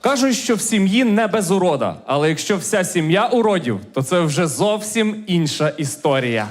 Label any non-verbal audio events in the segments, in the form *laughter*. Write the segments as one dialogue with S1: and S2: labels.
S1: Кажуть, що в сім'ї не без урода, але якщо вся сім'я уродів, то це вже зовсім інша історія.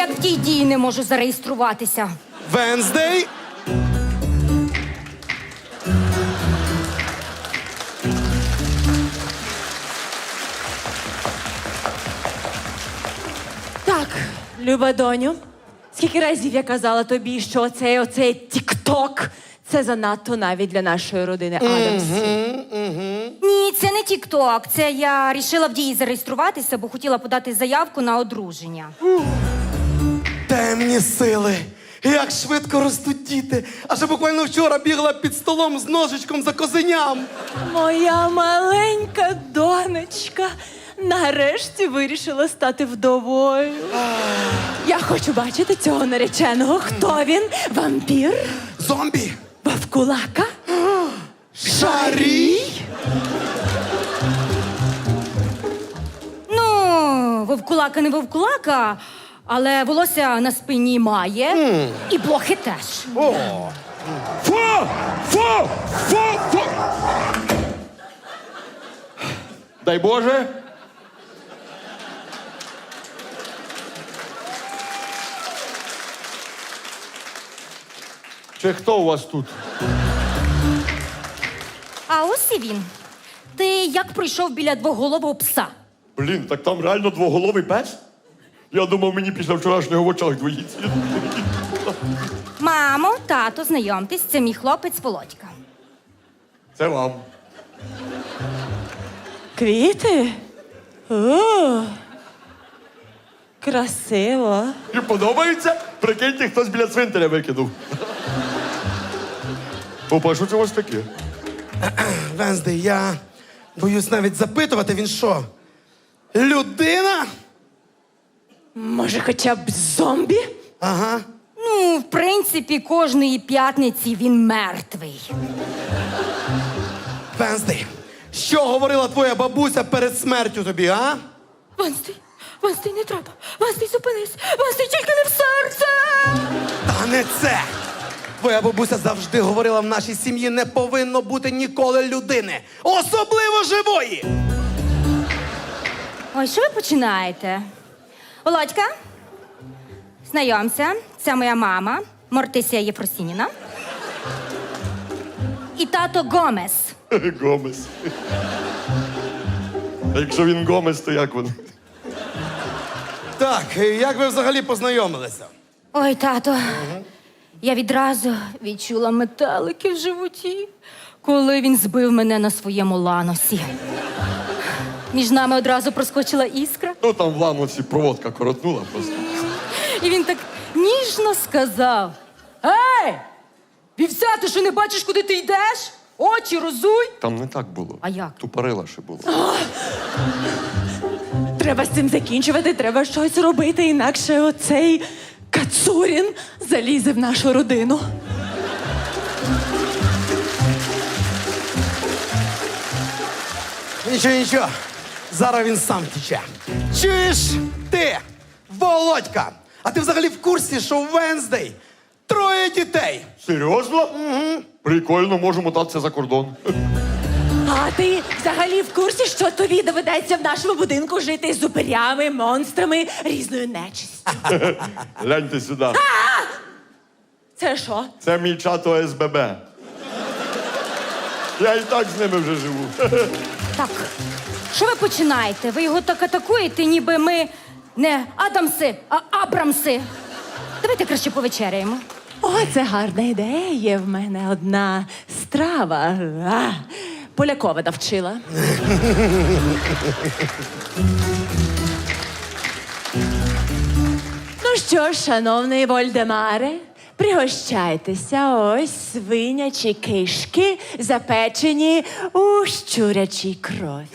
S2: Ніяк в тій дії не можу зареєструватися.
S3: Венздей.
S4: Так, люба доню, скільки разів я казала тобі, що оцей оцей тік-ток це занадто навіть для нашої родини Адамс.
S2: Ні, це не Тік-Ток. Це я рішила в дії зареєструватися, бо хотіла подати заявку на одруження.
S3: Темні сили. Як швидко ростуть діти. А ще буквально вчора бігла під столом з ножичком за козеням.
S4: Моя маленька донечка нарешті вирішила стати вдовою. Я хочу бачити цього нареченого. Хто він? Вампір?
S3: Зомбі.
S4: Вавкулака?
S3: Шарій.
S2: Ну, вовкулака не вовкулака, але волосся на спині має. І блохи теж.
S5: Фу! Фу! Фу! Фу! Дай Боже. Чи хто у вас тут?
S2: А ось і він. Ти як пройшов біля двоголового пса?
S5: Блін, так там реально двоголовий пес? Я думав, мені після вчорашнього в очах двоїться.
S2: Мамо, тато, знайомтесь, це мій хлопець Володька.
S5: Це вам.
S4: Квіти? О, красиво.
S5: І подобається? Прикиньте, хтось біля цвинтаря викинув. Опа, що це у вас таке?
S3: Венздей, я боюсь навіть запитувати, він що? Людина?
S4: Може, хоча б зомбі?
S3: Ага.
S2: Ну, в принципі, кожної п'ятниці він мертвий.
S3: Венздей, що говорила твоя бабуся перед смертю тобі, а?
S2: Ванстій, Ванстій, не треба. Ванстій, зупинись. Ванстій, тільки не в серце.
S3: Та не це. Твоя бабуся завжди говорила, в нашій сім'ї не повинно бути ніколи людини, особливо живої.
S2: Ой, що ви починаєте? Володька, знайомся, це моя мама, Мортисія Єфросініна. І тато Гомес. *laughs*
S5: Гомес. А якщо він Гомес, то як він?
S3: Так, як ви взагалі познайомилися?
S2: Ой, тато, я відразу відчула метелики в животі, коли він збив мене на своєму ланосі. Між нами одразу проскочила іскра,
S5: Ну там в ламоці проводка коротнула просто.
S2: і він так ніжно сказав: Ей! Вівся, ти що не бачиш, куди ти йдеш? Очі розуй!
S5: Там не так було.
S2: А як?
S5: Тупорила ще було.
S4: Треба з цим закінчувати, треба щось робити, інакше оцей Кацурін залізе в нашу родину.
S3: Нічого, нічого. Зараз він сам тече. Чуєш ти, Володька? А ти взагалі в курсі, що в Венздей троє дітей?
S5: Серйозно? Угу. Прикольно, можу мотатися за кордон.
S4: А ти взагалі в курсі, що тобі доведеться в нашому будинку жити з упирями, монстрами, різною нечистю? *laughs*
S5: Гляньте сюди.
S4: Це що?
S5: Це мій чат ОСББ. Я і так з ними вже живу.
S2: Так, що ви починаєте? Ви його так атакуєте, ніби ми не Адамси, а Абрамси. Давайте краще повечеряємо.
S4: О, це гарна ідея. В мене одна страва. А, Полякова навчила. ну що ж, шановний Вольдемаре, Пригощайтеся, ось свинячі кишки, запечені у щурячій крові.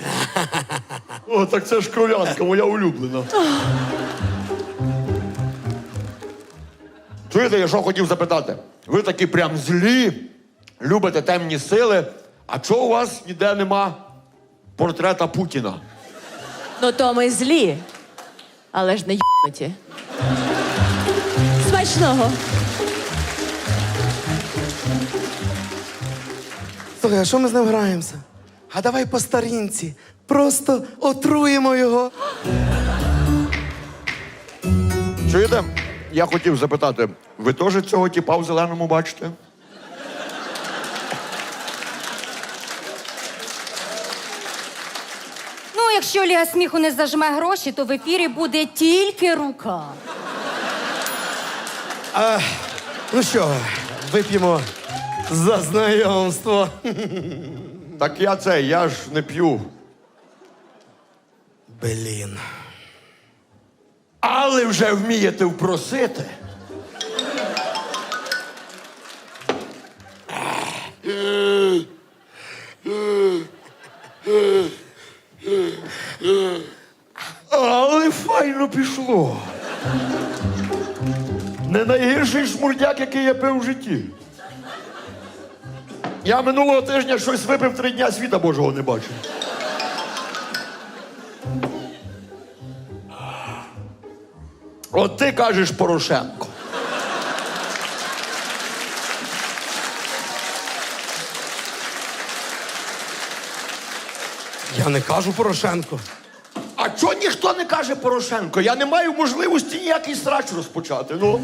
S4: *laughs*
S5: О, так це ж кров'янка, моя улюблена. *gasps* Чуєте, я що хотів запитати? Ви такі прям злі, любите темні сили, а чого у вас ніде нема портрета Путіна?
S4: Ну то ми злі, але ж не й**нуті. Смачного.
S3: Слухай, а що ми з ним граємося? А давай по старінці. Просто отруємо його.
S5: Чуєте? Я хотів запитати, ви теж цього тіпа в зеленому бачите?
S2: Ну, якщо Ліга сміху не зажме гроші, то в ефірі буде тільки рука.
S3: Ну що, вип'ємо за знайомство.
S5: Так я це, я ж не п'ю.
S3: Блін.
S5: Але вже вмієте впросити. Але файно пішло. Не найгірший шмурдяк, який я пив в житті. Я минулого тижня щось випив три дня світа Божого не бачив. От ти кажеш Порошенко.
S3: Я не кажу Порошенко.
S5: А чого ніхто не каже Порошенко? Я не маю можливості ніякий срач розпочати. Ну.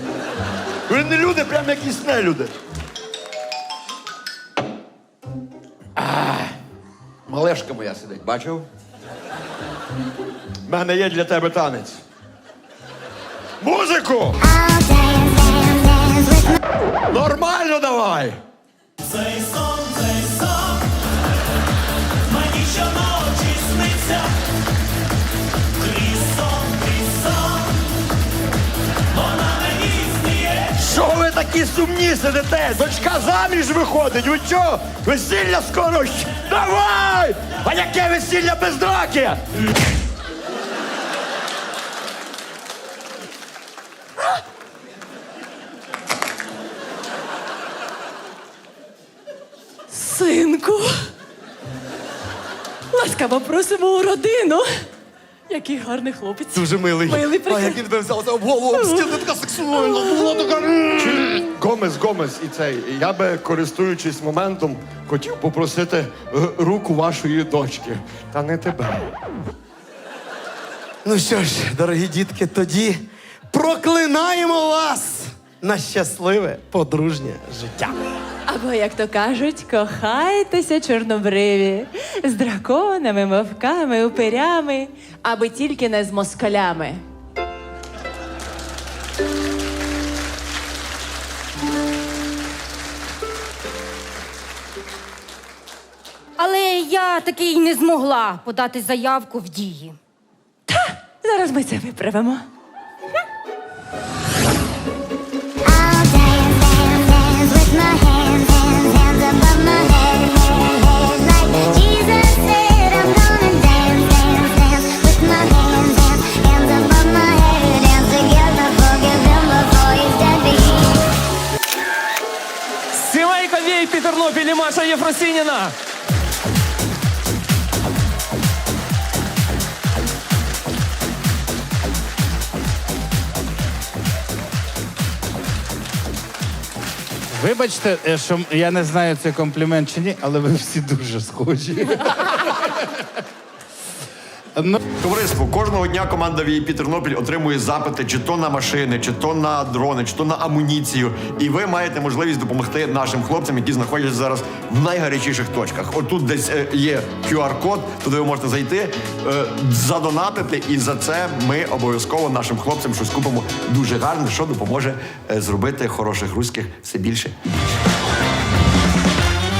S5: Ви не люди, прям якісь нелюди. Малешка моя сидить, бачив? У мене є для тебе танець. Музику! Нормально давай! Такі сумні сидите? Дочка заміж виходить. Ви що? Весілля скоро? Давай! А яке весілля без драки?
S4: Синку. Ласкаво просимо у родину. Який гарний хлопець.
S3: Дуже милий.
S4: Милий,
S3: а як він тебе взявся об голову, об така сексуальна, була така.
S5: Гомес, Гомес і цей. Я би, користуючись моментом, хотів попросити е, руку вашої дочки. Та не тебе.
S3: Ну що ж, дорогі дітки, тоді проклинаємо вас на щасливе подружнє життя.
S4: Або, як то кажуть, кохайтеся чорнобриві з драконами, вовками, упирями, аби тільки не з москалями.
S2: Я таки й не змогла подати заявку в дії.
S4: Зараз ми це виправимо.
S6: I'll dance, dance, dance with my
S7: Вибачте, е, що я не знаю, це комплімент чи ні, але ви всі дуже схожі. Ну,
S5: Товариство, кожного дня команда VIP Тернопіль отримує запити чи то на машини, чи то на дрони, чи то на амуніцію. І ви маєте можливість допомогти нашим хлопцям, які знаходяться зараз в найгарячіших точках. Отут десь е, є QR-код, туди ви можете зайти, е, задонатити, і за це ми обов'язково нашим хлопцям щось купимо дуже гарне, що допоможе е, зробити хороших руських все більше і більше.